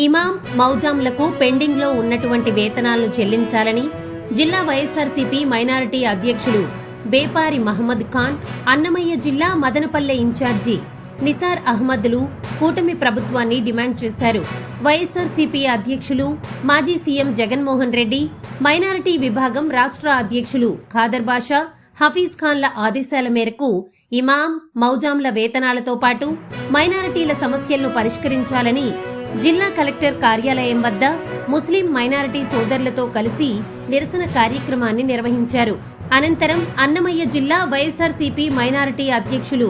ఇమాం మౌజాంలకు పెండింగ్లో ఉన్నటువంటి వేతనాలను చెల్లించాలని జిల్లా వైఎస్ఆర్సీపీ మైనారిటీ అధ్యక్షులు బేపారి మహమ్మద్ ఖాన్ అన్నమయ్య జిల్లా మదనపల్లె ఇన్ఛార్జి నిసార్ అహ్మద్లు కూటమి ప్రభుత్వాన్ని డిమాండ్ చేశారు. వైఎస్ఆర్సీపీ అధ్యక్షులు మాజీ సీఎం జగన్మోహన్ రెడ్డి మైనారిటీ విభాగం రాష్ట్ర అధ్యక్షులు ఖాదర్ బాషా హఫీజ్ ఖాన్ల ఆదేశాల మేరకు ఇమాం మౌజాంల వేతనాలతో పాటు మైనారిటీల సమస్యలను పరిష్కరించాలని జిల్లా కలెక్టర్ కార్యాలయం వద్ద ముస్లిం మైనారిటీ సోదరులతో కలిసి నిరసన కార్యక్రమాన్ని నిర్వహించారు. అనంతరం అన్నమయ్య జిల్లా వైఎస్ఆర్సీపీ మైనారిటీ అధ్యక్షులు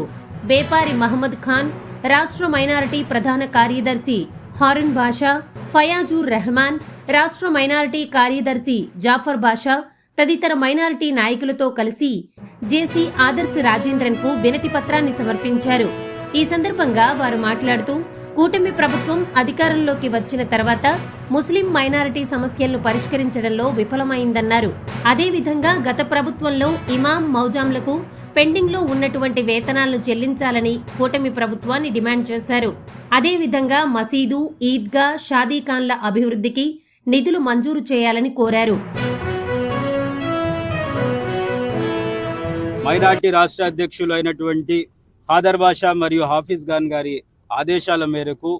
బేపారి మహమ్మద్ ఖాన్ రాష్ట్ర మైనారిటీ ప్రధాన కార్యదర్శి హారూన్ బాషా ఫయాజూర్ రెహమాన్ రాష్ట్ర మైనారిటీ కార్యదర్శి జాఫర్ బాషా తదితర మైనారిటీ నాయకులతో కలిసి జేసీ ఆదర్శ్ రాజేంద్రన్కు వినతి పత్రాన్ని సమర్పించారు. ఈ సందర్భంగా వారు మాట్లాడుతూ కూటమి ప్రభుత్వం అధికారంలోకి వచ్చిన తర్వాత ముస్లిం మైనారిటీ సమస్యలను పరిష్కరించడంలో విఫలమైందన్నారు. అదేవిధంగా గత ప్రభుత్వంలో ఇమాం మౌజాంలకు పెండింగ్లో ఉన్నటువంటి వేతనాలను చెల్లించాలని కూటమి ప్రభుత్వాన్ని డిమాండ్ చేశారు. అదేవిధంగా మసీదు ఈద్గా షాదీఖాన్ల అభివృద్ధికి నిధులు మంజూరు చేయాలని కోరారు. మైనార్టీ రాష్ట్ర అధ్యక్షులు అయినటువంటి హాదర్ బాషా మరియు హాఫీజ్ ఖాన్ గారి ఆదేశాల మేరకు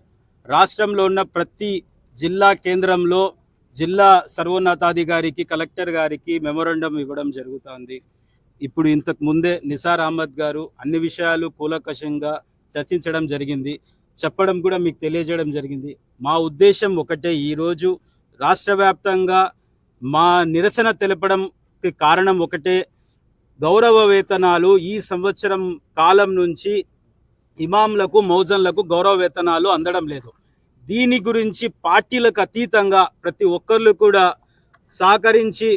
రాష్ట్రంలో ఉన్న ప్రతి జిల్లా కేంద్రంలో జిల్లా సర్వోన్నతాధికారికి కలెక్టర్ గారికి మెమొరండం ఇవ్వడం జరుగుతోంది. ఇప్పుడు ఇంతకు ముందే నిసార్ అహ్మద్ గారు అన్ని విషయాలు కూలకషంగా చర్చించడం జరిగింది. చెప్పడం కూడా మీకు తెలియజేయడం జరిగింది. మా ఉద్దేశం ఒకటే ఈరోజు రాష్ట్ర వ్యాప్తంగా మా నిరసన తెలపడంకి కారణం ఒకటే గౌరవ వేతనాలు ఈ సంవత్సరం కాలం నుంచి ఇమాంలకు మౌజన్లకు గౌరవ వేతనాలు అందడం లేదు. దీని గురించి పార్టీలకు అతీతంగా ప్రతి ఒక్కరు కూడా సహకరించి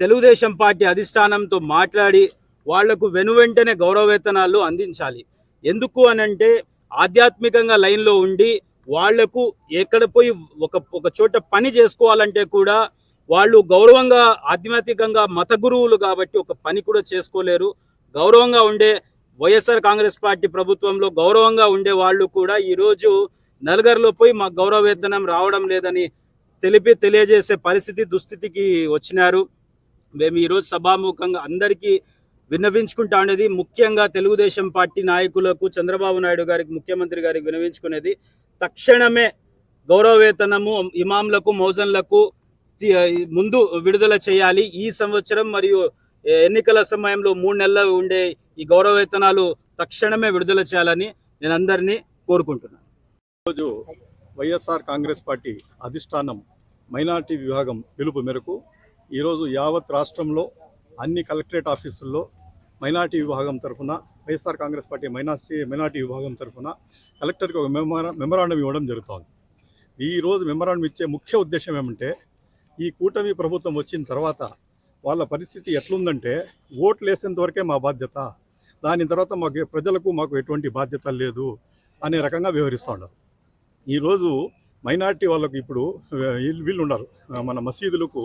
తెలుగుదేశం పార్టీ అధిష్టానంతో మాట్లాడి వాళ్ళకు వెనువెంటనే గౌరవ వేతనాలు అందించాలి. ఎందుకు అనంటే ఆధ్యాత్మికంగా లైన్లో ఉండి వాళ్ళకు ఎక్కడ పోయి ఒక ఒక చోట పని చేసుకోవాలంటే కూడా వాళ్ళు గౌరవంగా ఆధ్యాత్మికంగా మత గురువులు కాబట్టి ఒక పని కూడా చేసుకోలేరు. గౌరవంగా ఉండే వైఎస్ఆర్ కాంగ్రెస్ పార్టీ ప్రభుత్వంలో గౌరవంగా ఉండే వాళ్ళు కూడా ఈరోజు నలుగురిలో పోయి మాకు గౌరవ వేతనం రావడం లేదని తెలిపి తెలియజేసే పరిస్థితి దుస్థితికి వచ్చినారు. మేము ఈరోజు సభాముఖంగా అందరికీ విన్నవించుకుంటా ఉండేది ముఖ్యంగా తెలుగుదేశం పార్టీ నాయకులకు చంద్రబాబు నాయుడు గారికి ముఖ్యమంత్రి గారికి విన్నవించుకునేది తక్షణమే గౌరవ వేతనము ఇమాంలకు మౌజన్లకు ముందు విడుదల చేయాలి. ఈ సంవత్సరం మరియు ఎన్నికల సమయంలో మూడు నెలలు ఉండే ఈ గౌరవ వేతనాలు తక్షణమే విడుదల చేయాలని నేను అందరినీ కోరుకుంటున్నాను. వైఎస్ఆర్ కాంగ్రెస్ పార్టీ అధిష్టానం మైనార్టీ విభాగం పిలుపు మేరకు ఈరోజు యావత్ రాష్ట్రంలో అన్ని కలెక్టరేట్ ఆఫీసుల్లో మైనార్టీ విభాగం తరఫున YSR Congress party minority minority విభాగం తరఫున కలెక్టర్కి ఒక మెమరా మెమరాండం ఇవ్వడం జరుగుతోంది. ఈరోజు మెమరాండం ఇచ్చే ముఖ్య ఉద్దేశం ఏమంటే ఈ కూటమి ప్రభుత్వం వచ్చిన తర్వాత వాళ్ళ పరిస్థితి ఎట్లుందంటే ఓట్లు వేసేంత వరకే మా బాధ్యత. దాని తర్వాత మాకు ప్రజలకు మాకు ఎటువంటి బాధ్యత లేదు అనే రకంగా వివరిస్తూ ఉన్నారు. ఈరోజు మైనార్టీ వాళ్ళకు ఇప్పుడు వీళ్ళు ఉన్నారు. మన మసీదులకు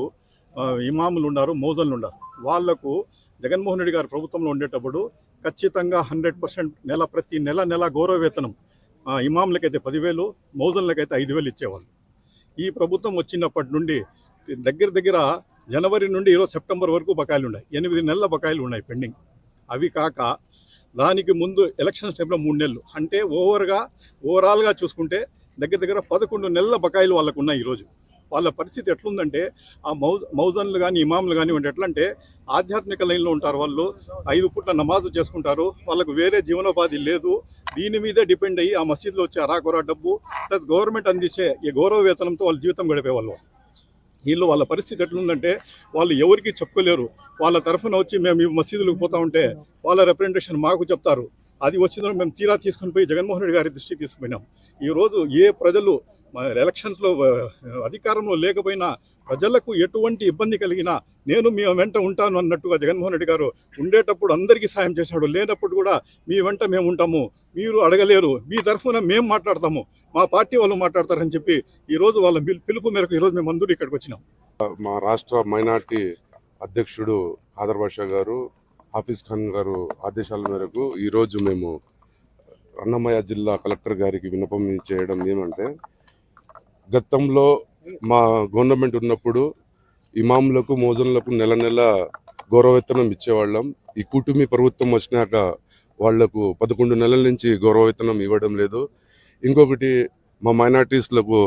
ఇమాములు ఉన్నారు మోజన్లు ఉన్నారు. వాళ్ళకు జగన్మోహన్ రెడ్డి గారు ప్రభుత్వంలో ఉండేటప్పుడు ఖచ్చితంగా హండ్రెడ్ పర్సెంట్ నెల ప్రతి నెల నెల గౌరవ వేతనం ఇమాములకైతే పదివేలు మౌజన్లకైతే ఐదు వేలు ఇచ్చేవాళ్ళు. ఈ ప్రభుత్వం వచ్చినప్పటి నుండి దగ్గర దగ్గర జనవరి నుండి ఈరోజు సెప్టెంబర్ వరకు బకాయిలు ఉన్నాయి. ఎనిమిది నెలల బకాయిలు ఉన్నాయి పెండింగ్. అవి కాక దానికి ముందు ఎలక్షన్ టైంలో మూడు నెలలు. అంటే ఓవర్గా ఓవరాల్గా చూసుకుంటే దగ్గర దగ్గర పదకొండు నెలల బకాయిలు వాళ్ళకు ఉన్నాయి ఈరోజు. వాళ్ళ పరిస్థితి ఎట్లుందంటే ఆ మౌ మౌజన్లు కానీ ఇమాములు కానివ్వండి ఎట్లా అంటే ఆధ్యాత్మిక లైన్లో ఉంటారు వాళ్ళు. ఐదు పూట్ల నమాజు చేసుకుంటారు. వాళ్ళకు వేరే జీవనోపాధి లేదు. దీని మీదే డిపెండ్ అయ్యి ఆ మసీదులో వచ్చే అరాకొర డబ్బు ప్లస్ గవర్నమెంట్ అందించే ఈ గౌరవ వేతనంతో వాళ్ళ జీవితం గడిపేవాళ్ళు. వీళ్ళు వాళ్ళ పరిస్థితి ఎట్లుందంటే వాళ్ళు ఎవరికి చెప్పుకోలేరు. వాళ్ళ తరఫున వచ్చి మేము ఈ మసీదులకు పోతా ఉంటే వాళ్ళ రిప్రజెంటేషన్ మాకు చెప్తారు. అది వచ్చిందో మేము తీరా తీసుకుని పోయి జగన్మోహన్ రెడ్డి గారి దృష్టికి తీసుకుపోయినాం. ఈరోజు ఏ ప్రజలు ఎలక్షన్స్లో అధికారంలో లేకపోయినా ప్రజలకు ఎటువంటి ఇబ్బంది కలిగినా నేను మీ వెంట ఉంటాను అన్నట్టుగా జగన్మోహన్ రెడ్డి గారు ఉండేటప్పుడు అందరికీ సాయం చేశాడు. లేనప్పుడు కూడా మీ వెంట మేము ఉంటాము. మీరు అడగలేరు. మీ తరఫున మేము మాట్లాడతాము. మా పార్టీ వాళ్ళు మాట్లాడతారని చెప్పి ఈరోజు వాళ్ళ పిలు- పిలుపు మేరకు ఈరోజు మేము అందరూ ఇక్కడికి వచ్చినాం. మా రాష్ట్ర మైనార్టీ అధ్యక్షుడు ఆదర్ బాషా గారు హాఫీజ్ ఖాన్ గారు ఆదేశాల మేరకు ఈరోజు మేము అన్నమయ్య జిల్లా కలెక్టర్ గారికి విన్నపం చేయడం ఏమంటే గతంలో మా గవర్నమెంట్ ఉన్నప్పుడు ఇమాములకు మోజన్లకు నెల నెల గౌరవవేతనం ఇచ్చేవాళ్ళం. ఈ కూటమి ప్రభుత్వం వచ్చినాక వాళ్ళకు పదకొండు నెలల నుంచి గౌరవవేతనం ఇవ్వడం లేదు. ఇంకొకటి మా మైనార్టీస్లకు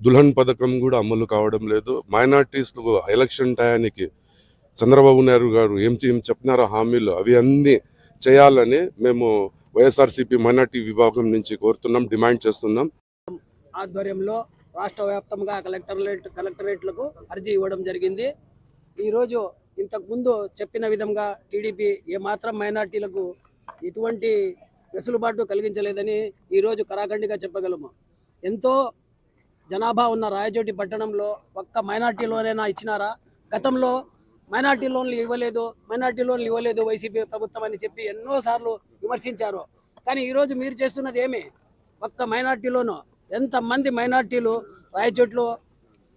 దుల్హన్ పథకం కూడా అమలు కావడం లేదు. మైనార్టీస్లకు ఎలక్షన్ టయానికి చంద్రబాబు నాయుడు గారు ఏం ఏం చెప్పినారో హామీలు అవి అన్నీ చేయాలని మేము వైఎస్ఆర్సీపీ మైనార్టీ విభాగం నుంచి కోరుతున్నాం డిమాండ్ చేస్తున్నాం. ఆధ్వర్యంలో రాష్ట్ర వ్యాప్తంగా కలెక్టరేట్ కలెక్టరేట్లకు అర్జీ ఇవ్వడం జరిగింది. ఈరోజు ఇంతకుముందు చెప్పిన విధంగా టీడీపీ ఏమాత్రం మైనార్టీలకు ఎటువంటి వెసులుబాటు కలిగించలేదని ఈరోజు కరాఖండిగా చెప్పగలము. ఎంతో జనాభా ఉన్న రాయచోటి పట్టణంలో ఒక్క మైనార్టీలోనైనా ఇచ్చినారా? గతంలో మైనార్టీ లోన్లు ఇవ్వలేదు మైనార్టీ లోన్లు ఇవ్వలేదు వైసీపీ ప్రభుత్వం అని చెప్పి ఎన్నోసార్లు విమర్శించారు. కానీ ఈరోజు మీరు చేస్తున్నది ఏమి? ఒక్క మైనార్టీలోనూ ఎంతమంది మైనార్టీలు రాయచోట్లో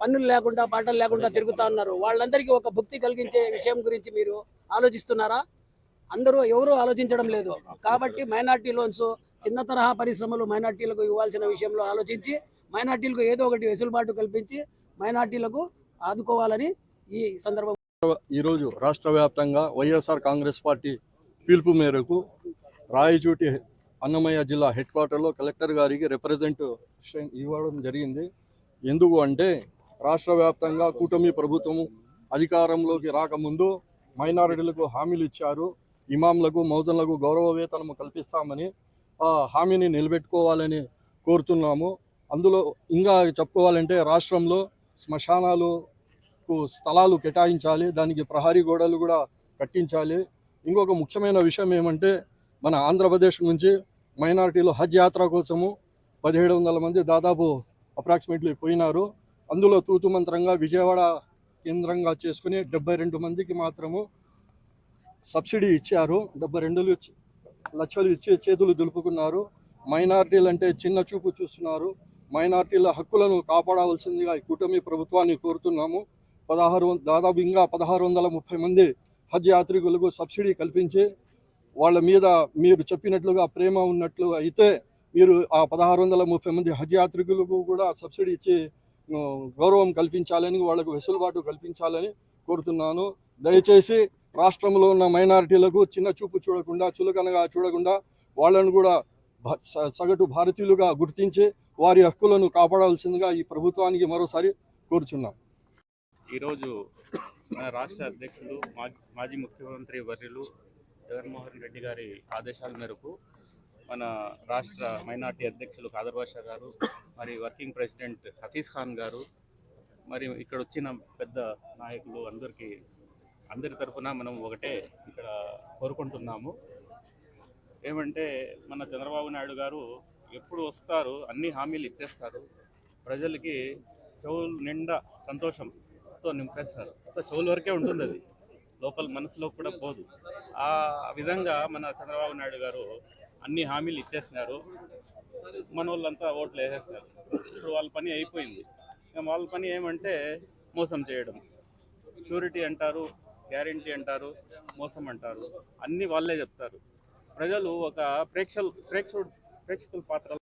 పన్నులు లేకుండా పాటలు లేకుండా తిరుగుతూ ఉన్నారు? వాళ్ళందరికీ ఒక భక్తి కలిగించే విషయం గురించి మీరు ఆలోచిస్తున్నారా? అందరూ ఎవరూ ఆలోచించడం లేదు. కాబట్టి మైనార్టీ లోన్స్ చిన్న తరహా పరిశ్రమలు మైనార్టీలకు ఇవ్వాల్సిన విషయంలో ఆలోచించి మైనార్టీలకు ఏదో ఒకటి వెసులుబాటు కల్పించి మైనార్టీలకు ఆదుకోవాలని ఈ సందర్భం ఈరోజు రాష్ట్ర వ్యాప్తంగా వైఎస్ఆర్ కాంగ్రెస్ పార్టీ పిలుపు మేరకు రాయచూటి అన్నమయ్య జిల్లా హెడ్ క్వార్టర్లో కలెక్టర్ గారికి రిప్రజెంటేషన్ ఇవ్వడం జరిగింది. ఎందుకు అంటే రాష్ట్ర వ్యాప్తంగా కూటమి ప్రభుత్వము అధికారంలోకి రాకముందు మైనారిటీలకు హామీలు ఇచ్చారు. ఇమాంలకు మౌజన్లకు గౌరవ వేతనము కల్పిస్తామని ఆ హామీని నిలబెట్టుకోవాలని కోరుతున్నాము. అందులో ఇంకా చెప్పుకోవాలంటే రాష్ట్రంలో శ్మశానాలు కు స్థలాలు కేటాయించాలి దానికి ప్రహరీ గోడలు కూడా కట్టించాలి. ఇంకొక ముఖ్యమైన విషయం ఏమంటే మన ఆంధ్రప్రదేశ్ నుంచి మైనారిటీలు హజ్ యాత్ర కోసము పదిహేడు వందల మంది దాదాపు అప్రాక్సిమేట్లీ పోయినారు. అందులో తూతుమంత్రంగా విజయవాడ కేంద్రంగా చేసుకుని డెబ్బై రెండు మందికి మాత్రము సబ్సిడీ ఇచ్చారు. డెబ్బై రెండు లక్షలు ఇచ్చి చేతులు దులుపుకున్నారు. మైనార్టీలు అంటే చిన్న చూపు చూస్తున్నారు. మైనార్టీల హక్కులను కాపాడవలసిందిగా ఈ కూటమి ప్రభుత్వాన్ని కోరుతున్నాము. పదహారు దాదాపు ఇంకా పదహారు వందల ముప్పై మంది హజ్ యాత్రికులకు సబ్సిడీ కల్పించి వాళ్ళ మీద మీరు చెప్పినట్లుగా ప్రేమ ఉన్నట్లు అయితే మీరు ఆ పదహారు వందల ముప్పై మంది హజ్ యాత్రికులకు కూడా సబ్సిడీ ఇచ్చి గౌరవం కల్పించాలని వాళ్ళకు వెసులుబాటు కల్పించాలని కోరుతున్నాను. దయచేసి రాష్ట్రంలో ఉన్న మైనారిటీలకు చిన్న చూపు చూడకుండా చులకనగా చూడకుండా వాళ్ళను కూడా భ- సగటు భారతీయులుగా గుర్తించి వారి హక్కులను కాపాడాల్సిందిగా ఈ ప్రభుత్వానికి మరోసారి కోరుచున్నాం. ఈరోజు మన రాష్ట్ర అధ్యక్షులు మాజీ ముఖ్యమంత్రి వర్యులు జగన్మోహన్ రెడ్డి గారి ఆదేశాల మేరకు మన రాష్ట్ర మైనార్టీ అధ్యక్షులు ఖాదర్ బాషా గారు మరి వర్కింగ్ ప్రెసిడెంట్ హఫీజ్ ఖాన్ గారు మరి ఇక్కడ వచ్చిన పెద్ద నాయకులు అందరికీ అందరి తరఫున మనం ఒకటే ఇక్కడ కోరుకుంటున్నాము. ఏమంటే మన చంద్రబాబు నాయుడు గారు ఎప్పుడు వస్తారు అన్ని హామీలు ఇచ్చేస్తారు. ప్రజలకి చెవులు నిండా సంతోషంతో నింపేస్తారు. అంత చెవుల వరకే ఉంటుంది అది. లోపల మనసులో కూడా పోదు. ఆ విధంగా మన చంద్రబాబు నాయుడు గారు అన్ని హామీలు ఇచ్చేసినారు. మన వాళ్ళంతా ఓట్లు వేసేసినారు. ఇప్పుడు వాళ్ళ పని అయిపోయింది. వాళ్ళ పని ఏమంటే మోసం చేయడం. షూరిటీ అంటారు గ్యారంటీ అంటారు మోసం అంటారు. అన్నీ వాళ్ళే చెప్తారు. ప్రజలు ఒక ప్రేక్షలు ప్రేక్షకుడు ప్రేక్షకుల పాత్ర